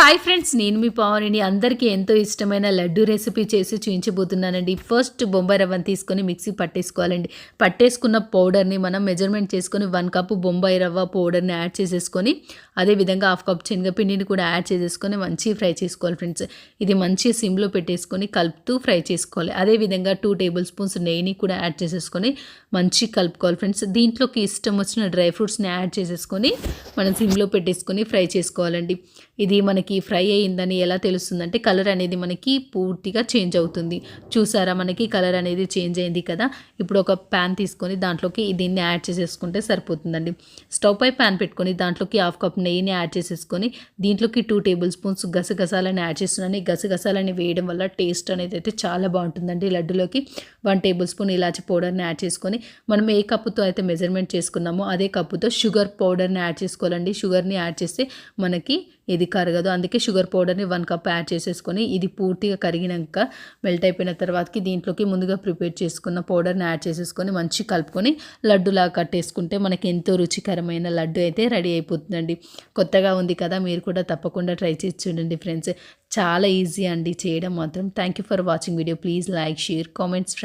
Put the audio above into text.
Hi friends నేను మీ పావనిని. అందరికీ ఎంతో ఇష్టమైన లడ్డు రెసిపీ చేసి చూపించబోతున్నానండి ఫస్ట్ బొంబాయి రవ్వని తీసుకొని మిక్సీ పట్టేసుకోవాలండి. పట్టేసుకున్న పౌడర్ని మనం మెజర్మెంట్ చేసుకొని వన్ కప్ బొంబాయి రవ్వ పౌడర్ని యాడ్ చేసేసుకొని అదేవిధంగా హాఫ్ కప్ శనగపిండిని కూడా యాడ్ చేసేసుకొని మంచి ఫ్రై చేసుకోవాలి ఫ్రెండ్స్ ఇది మంచి సిమ్లో పెట్టేసుకొని కలుపుతూ ఫ్రై చేసుకోవాలి. అదేవిధంగా టూ టేబుల్ స్పూన్స్ నెయ్యిని కూడా యాడ్ చేసేసుకొని మంచి కలుపుకోవాలి ఫ్రెండ్స్ దీంట్లోకి ఇష్టం వచ్చిన డ్రై ఫ్రూట్స్ని యాడ్ చేసేసుకొని మనం సిమ్లో పెట్టేసుకొని ఫ్రై చేసుకోవాలండి. ఇది మనకి ఫ్రై అయ్యిందని ఎలా తెలుస్తుందంటే కలర్ అనేది మనకి పూర్తిగా చేంజ్ అవుతుంది. చూసారా మనకి కలర్ అనేది చేంజ్ అయింది కదా? ఇప్పుడు ఒక ప్యాన్ తీసుకొని దాంట్లోకి దీన్ని యాడ్ చేసేసుకుంటే సరిపోతుందండి. స్టవ్ పై ప్యాన్ పెట్టుకొని దాంట్లోకి హాఫ్ కప్ నెయ్యిని యాడ్ చేసేసుకొని దీంట్లోకి టూ టేబుల్ స్పూన్స్ గసగసాలని యాడ్ చేస్తున్నాను. ఈ గసగసాలని వేయడం వల్ల టేస్ట్ అనేది అయితే చాలా బాగుంటుందండి. లడ్డులోకి వన్ టేబుల్ స్పూన్ ఇలాచి పౌడర్ని యాడ్ చేసుకొని మనం ఏ కప్పుతో అయితే మెజర్మెంట్ చేసుకున్నామో అదే కప్పుతో షుగర్ పౌడర్ని యాడ్ చేసుకోవాలండి షుగర్ని యాడ్ చేస్తే మనకి ఇది కరగదు. అందుకే షుగర్ పౌడర్ని వన్ కప్ యాడ్ చేసేసుకొని ఇది పూర్తిగా కరిగినాక మెల్ట్ అయిపోయిన తర్వాతకి దీంట్లోకి ముందుగా ప్రిపేర్ చేసుకున్న పౌడర్ని యాడ్ చేసేసుకొని మంచి కలుపుకొని లడ్డులా కట్టేసుకుంటే మనకి ఎంతో రుచికరమైన లడ్డు అయితే రెడీ అయిపోతుందండి. కొత్తగా ఉంది కదా మీరు కూడా తప్పకుండా ట్రై చేసి చూడండి ఫ్రెండ్స్. చాలా ఈజీ అండి చేయడం మాత్రం. Thank you for watching video please like share comments friends